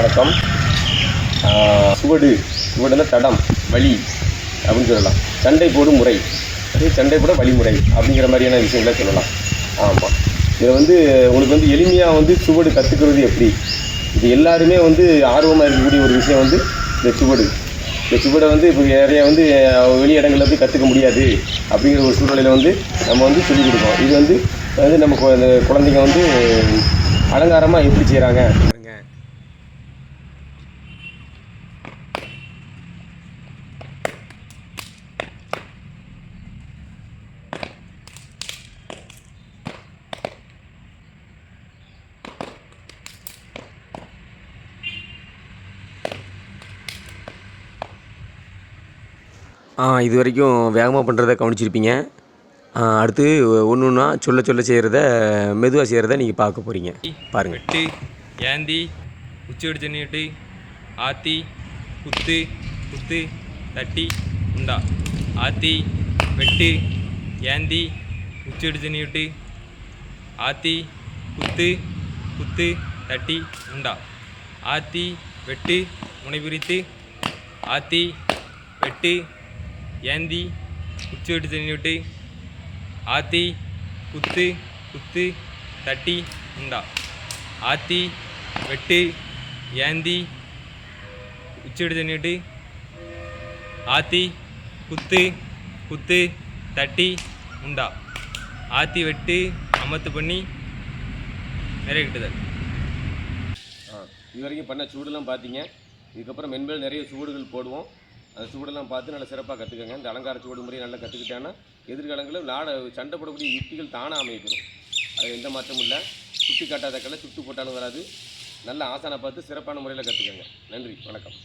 வணக்கம். சுவடு சுவடுனா தடம் வழி அப்படின்னு சொல்லலாம். சண்டை போடும் முறை. அதே சண்டை போட வழிமுறை அப்படிங்கிற மாதிரியான விஷயங்களை சொல்லலாம். ஆமாம் இதில் வந்து உங்களுக்கு வந்து எளிமையாக வந்து சுவடு கற்றுக்கிறது எப்படி? இது எல்லாருமே வந்து ஆர்வமாக இருக்கக்கூடிய ஒரு விஷயம் வந்து இந்த சுவடு. இந்த சுவடை வந்து இப்போ நிறைய வந்து வெளி இடங்களில் போய் கற்றுக்க முடியாது அப்படிங்கிற ஒரு சூழ்நிலையில் வந்து நம்ம வந்து சொல்லிக் கொடுக்கோம் இது வந்து வந்து நம்ம குழந்தைங்க வந்து அலங்காரமாக எப்படி செய்கிறாங்க இது வரைக்கும் வேகமாக பண்ணுறத கவனிச்சிருப்பீங்க. அடுத்து ஒன்று ஒன்றா சொல்ல சொல்ல செய்கிறத மெதுவாக செய்கிறத நீங்கள் பார்க்க போகிறீங்க பாருங்கள் வெட்டு ஏந்தி உச்சி சென்னிட்டு நீட்டு ஆத்தி குத்து குத்து தட்டி உண்டா. ஆத்தி வெட்டு ஏந்தி உச்சி வெடிச்சு நீட்டு ஆத்தி குத்து குத்து தட்டி உண்டா. ஆத்தி வெட்டு முனை பிரித்து ஆத்தி வெட்டு ஏந்தி உச்சி தண்ணி விட்டு ஆத்தி குத்து குத்து தட்டி உண்டா. ஆத்தி வெட்டு ஏந்தி உச்சிடு தண்ணிட்டு ஆத்தி குத்து குத்து தட்டி உண்டா. ஆத்தி வெட்டு அமத்து பண்ணி நிறைய கிட்டுதல். இது வரைக்கும் பண்ண சூடுலாம் பார்த்தீங்க. இதுக்கப்புறம் மென்மேல் நிறைய சூடுகள் போடுவோம். அந்த சுவடெல்லாம் பார்த்து நல்லா சிறப்பாக கற்றுக்கங்க இந்த அலங்கார சூடு முறையை நல்லா கற்றுக்கிட்டாங்கன்னா எதிர்காலங்களில் நாட சண்டை போடக்கூடிய யுக்திகள் தானாக அமைப்பிடும் அது எந்த மாற்றமும் இல்லை. சுட்டி காட்டாத கலை சுட்டு போட்டாலும் வராது. நல்ல ஆசானை பார்த்து சிறப்பான முறையில் கற்றுக்கங்க நன்றி. வணக்கம்.